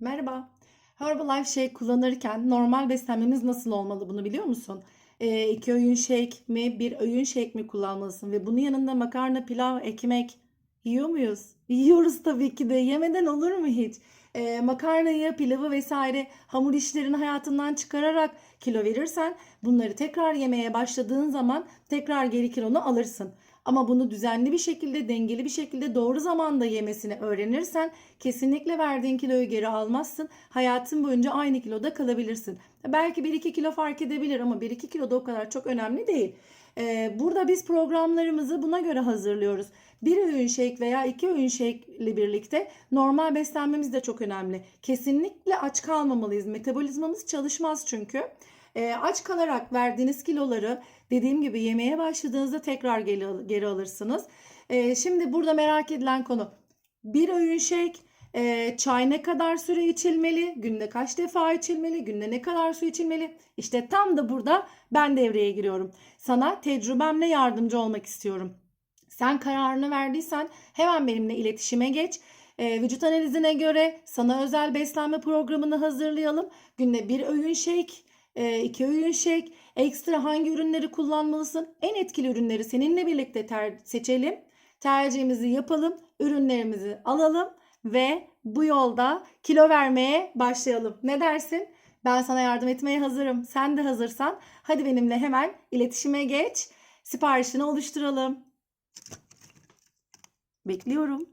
Merhaba. Herbalife Shake kullanırken normal beslenmemiz nasıl olmalı bunu biliyor musun? Ee, iki öğün shake mi, bir öğün shake mi kullanmalısın? Ve bunun yanında makarna, pilav, ekmek yiyor muyuz? Yiyoruz tabii ki de. Yemeden olur mu hiç? Ee, makarnayı, pilavı vesaire hamur işlerini hayatından çıkararak kilo verirsen bunları tekrar yemeye başladığın zaman tekrar geri kilonu alırsın. Ama bunu düzenli bir şekilde, dengeli bir şekilde doğru zamanda yemesini öğrenirsen kesinlikle verdiğin kiloyu geri almazsın. Hayatın boyunca aynı kiloda kalabilirsin. Belki 1-2 kilo fark edebilir ama 1-2 kilo da o kadar çok önemli değil. Ee, burada biz programlarımızı buna göre hazırlıyoruz. Bir öğün shake veya iki öğün shake ile birlikte normal beslenmemiz de çok önemli. Kesinlikle aç kalmamalıyız. Metabolizmamız çalışmaz çünkü. Ee, aç kalarak verdiğiniz kiloları dediğim gibi yemeye başladığınızda tekrar geri, geri alırsınız. Ee, şimdi burada merak edilen konu bir öğün shake e, çay ne kadar süre içilmeli? Günde kaç defa içilmeli? Günde ne kadar su içilmeli? İşte tam da burada ben devreye giriyorum. Sana tecrübemle yardımcı olmak istiyorum. Sen kararını verdiysen hemen benimle iletişime geç. Ee, vücut analizine göre sana özel beslenme programını hazırlayalım. Günde bir öğün shake, e, iki öğün shake, ekstra hangi ürünleri kullanmalısın? En etkili ürünleri seninle birlikte ter- seçelim. Tercihimizi yapalım, ürünlerimizi alalım ve bu yolda kilo vermeye başlayalım. Ne dersin? Ben sana yardım etmeye hazırım. Sen de hazırsan hadi benimle hemen iletişime geç. Siparişini oluşturalım. Bekliyorum.